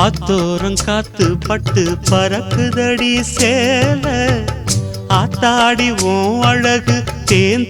ஆத்தோரம் காத்து பட்டு பறக்குதடி சேல ஆத்தாடி ஓ அழகு தேன்